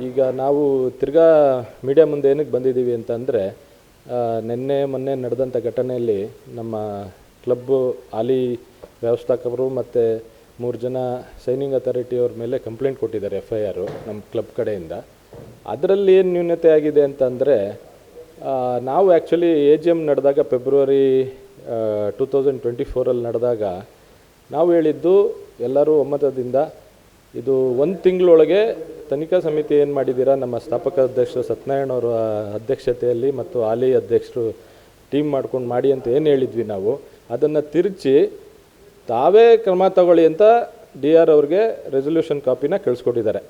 ಈಗ ನಾವು ತಿರ್ಗಾ ಮೀಡಿಯಾ ಮುಂದೆ ಏನಕ್ಕೆ ಬಂದಿದ್ದೀವಿ ಅಂತಂದರೆ ನಿನ್ನೆ ಮೊನ್ನೆ ನಡೆದಂಥ ಘಟನೆಯಲ್ಲಿ ನಮ್ಮ ಕ್ಲಬ್ಬು ಹಾಲಿ ವ್ಯವಸ್ಥಾಪಕರು ಮತ್ತು ಮೂರು ಜನ ಸೈನಿಂಗ್ ಅಥಾರಿಟಿಯವ್ರ ಮೇಲೆ ಕಂಪ್ಲೇಂಟ್ ಕೊಟ್ಟಿದ್ದಾರೆ ಎಫ್ ಐ ಆರು ನಮ್ಮ ಕ್ಲಬ್ ಕಡೆಯಿಂದ. ಅದರಲ್ಲಿ ಏನು ನ್ಯೂನತೆ ಆಗಿದೆ ಅಂತಂದರೆ ನಾವು ಆ್ಯಕ್ಚುಲಿ ಎ ಜಿ ಎಂ ನಡೆದಾಗ ಫೆಬ್ರವರಿ ಟೂ ತೌಸಂಡ್ ಟ್ವೆಂಟಿ ಫೋರಲ್ಲಿ ನಡೆದಾಗ ನಾವು ಹೇಳಿದ್ದು ಎಲ್ಲರೂ ಒಮ್ಮತದಿಂದ ಇದು ಒಂದು ತಿಂಗಳೊಳಗೆ ತನಿಖಾ ಸಮಿತಿ ಏನು ಮಾಡಿದ್ದೀರಾ ನಮ್ಮ ಸ್ಥಾಪಕ ಅಧ್ಯಕ್ಷರು ಸತ್ಯನಾರಾಯಣ ಅವರ ಅಧ್ಯಕ್ಷತೆಯಲ್ಲಿ ಮತ್ತು ಹಾಲಿ ಅಧ್ಯಕ್ಷರು ಟೀಮ್ ಮಾಡ್ಕೊಂಡು ಮಾಡಿ ಅಂತ ಏನು ಹೇಳಿದ್ವಿ ನಾವು, ಅದನ್ನು ತಿರುಚಿ ತಾವೇ ಕ್ರಮ ತಗೊಳ್ಳಿ ಅಂತ ಡಿ ಆರ್ ಅವ್ರಿಗೆ ರೆಸೊಲ್ಯೂಷನ್ ಕಾಪಿನ ಕಳಿಸ್ಕೊಟ್ಟಿದ್ದಾರೆ,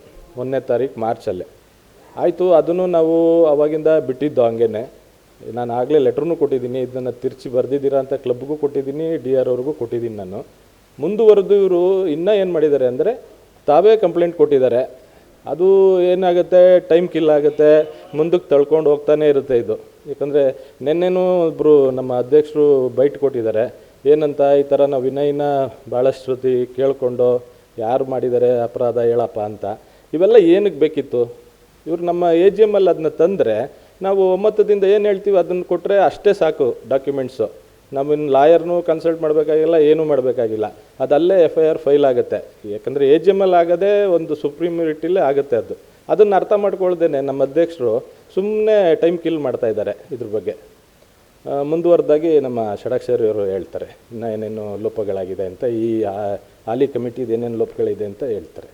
ಒಂದನೇ ತಾರೀಕು ಮಾರ್ಚಲ್ಲಿ. ಆಯಿತು, ಅದನ್ನು ನಾವು ಅವಾಗಿಂದ ಬಿಟ್ಟಿದ್ದು ಹಂಗೇನೆ. ನಾನು ಆಗಲೇ ಲೆಟ್ರೂ ಕೊಟ್ಟಿದ್ದೀನಿ, ಇದನ್ನು ತಿರ್ಚಿ ಬರೆದಿದ್ದೀರಾ ಅಂತ ಕ್ಲಬ್ಗೂ ಕೊಟ್ಟಿದ್ದೀನಿ ಡಿ ಆರ್ ಅವ್ರಿಗೂ ಕೊಟ್ಟಿದ್ದೀನಿ ನಾನು. ಮುಂದುವರೆದು ಇವರು ಇನ್ನೂ ಏನು ಮಾಡಿದ್ದಾರೆ ಅಂದರೆ ತಾವೇ ಕಂಪ್ಲೇಂಟ್ ಕೊಟ್ಟಿದ್ದಾರೆ. ಅದು ಏನಾಗುತ್ತೆ? ಟೈಮ್ ಕಿಲ್ ಆಗುತ್ತೆ. ಮುಂದಕ್ಕೆ ತಳ್ಕೊಂಡು ಹೋಗ್ತಾನೆ ಇರುತ್ತೆ ಇದು. ಯಾಕಂದರೆ ನಿನ್ನೆನೂ ಒಬ್ಬರು ನಮ್ಮ ಅಧ್ಯಕ್ಷರು ಬೈಟ್ ಕೊಟ್ಟಿದ್ದಾರೆ. ಏನಂತ ಈ ಥರ ನಾವು ವಿನಯ್ನ ಭಾಳಷ್ಟು ಸತಿ ಕೇಳಿಕೊಂಡು ಯಾರು ಮಾಡಿದ್ದಾರೆ ಅಪರಾಧ ಹೇಳಪ್ಪ ಅಂತ. ಇವೆಲ್ಲ ಏನಕ್ಕೆ ಬೇಕಿತ್ತು? ಇವರು ನಮ್ಮ ಎ ಜಿ ಎಮ್ಮಲ್ಲಿ ಅದನ್ನ ತಂದರೆ ನಾವು ಒಮ್ಮತದಿಂದ ಏನು ಹೇಳ್ತೀವಿ? ಅದನ್ನು ಕೊಟ್ಟರೆ ಅಷ್ಟೇ ಸಾಕು ಡಾಕ್ಯುಮೆಂಟ್ಸು ನಮ್ಮನ್ನು ಲಾಯರ್ನೂ ಕನ್ಸಲ್ಟ್ ಮಾಡಬೇಕಾಗಿಲ್ಲ, ಏನೂ ಮಾಡಬೇಕಾಗಿಲ್ಲ. ಅದಲ್ಲೇ ಎಫ್ ಐ ಆರ್ ಫೈಲ್ ಆಗುತ್ತೆ. ಯಾಕಂದರೆ ಎ ಜಿ ಎಲ್ ಆಗದೇ ಒಂದು ಸುಪ್ರೀಮಿರಿಟಿಲೇ ಆಗುತ್ತೆ ಅದು. ಅದನ್ನು ಅರ್ಥ ಮಾಡ್ಕೊಳ್ದೇನೆ ನಮ್ಮ ಅಧ್ಯಕ್ಷರು ಸುಮ್ಮನೆ ಟೈಮ್ ಕಿಲ್ ಮಾಡ್ತಾ ಇದ್ದಾರೆ ಇದ್ರ ಬಗ್ಗೆ. ಮುಂದುವರೆದಾಗಿ ನಮ್ಮ ಷಡಾಕ್ಷರಿ ಅವರು ಹೇಳ್ತಾರೆ. ಇನ್ನು ಏನೇನು ಲೋಪಗಳಾಗಿದೆ ಅಂತ, ಈ ಹಾಲಿ ಕಮಿಟಿದು ಏನೇನು ಲೋಪಗಳಿದೆ ಅಂತ ಹೇಳ್ತಾರೆ.